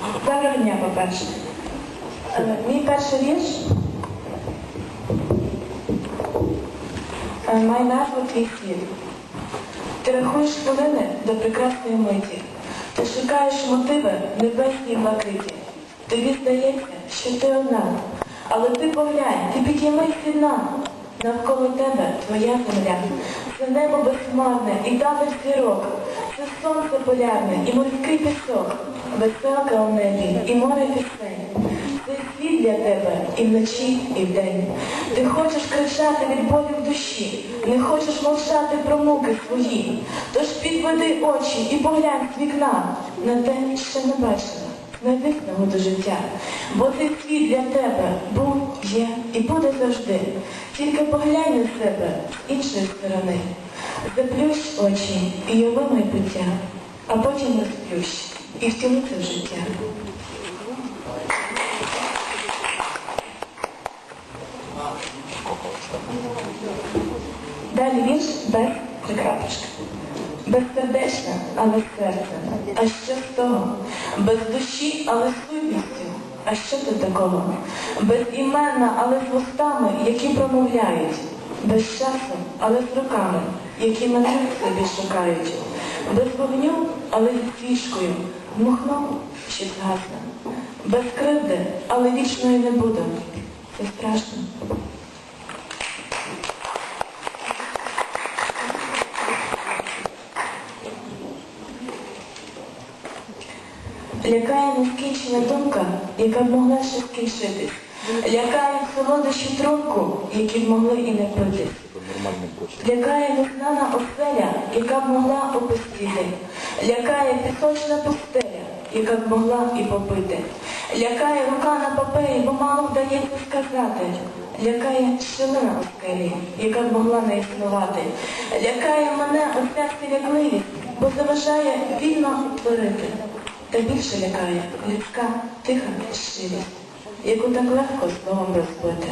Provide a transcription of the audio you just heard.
Доброго дня, по-перше. Е, Мій перший вірш е, має назву Твій світ. Ти рахуєш хвилини до прекрасної миті. Ти шукаєш мотиви в небесній блакиті. Тобі здається, що ти одна, але ти поглянь, ти підіймись від. Навколо тебе твоя земля. Це небо безхмарне і давить зірок. Це сонце полярне і морський пісок. Веселка у небі і море пісень. Це світ для тебе і вночі, і вдень. Ти хочеш кричати від болю в душі, не хочеш мовчати про муки свої. Тож підведи очі і поглянь з вікна на те, що не бачила, невикного до життя. Бо цей світ для тебе був, є і буде завжди. Тільки поглянь на себе іншої сторони. Заплющ очі і яви майбуття, а потім розплющ і втілити в життя. Далі вірш без прикрапочки. Безсердечна, але з серцем. А що з того? Без душі, але з сутністю. А що тут такого? Безіменна, але з вустами, які промовляють. Без часу, але з руками, які на них собі шукають. Без вогню, але з свічкою. мухнув чи згасне. Без кривди, але вічної не буде. Це страшно. Лякає нескінчена думка, яка б могла ще скінчитись. Лякає солодощі трунку, які б могли і не пити. Лякає незнана оселя, яка б могла опустіти. Лякає пісочна пустеля, яка б могла і попити. Лякає рука на папері, бо мало вдається сказати. Лякає щелина у скелі, яка б могла не існувати. Лякає мене оця спілякливість, бо заважає вільно творити. Та більше лякає людська тиха щирість, яку так легко словом розбити.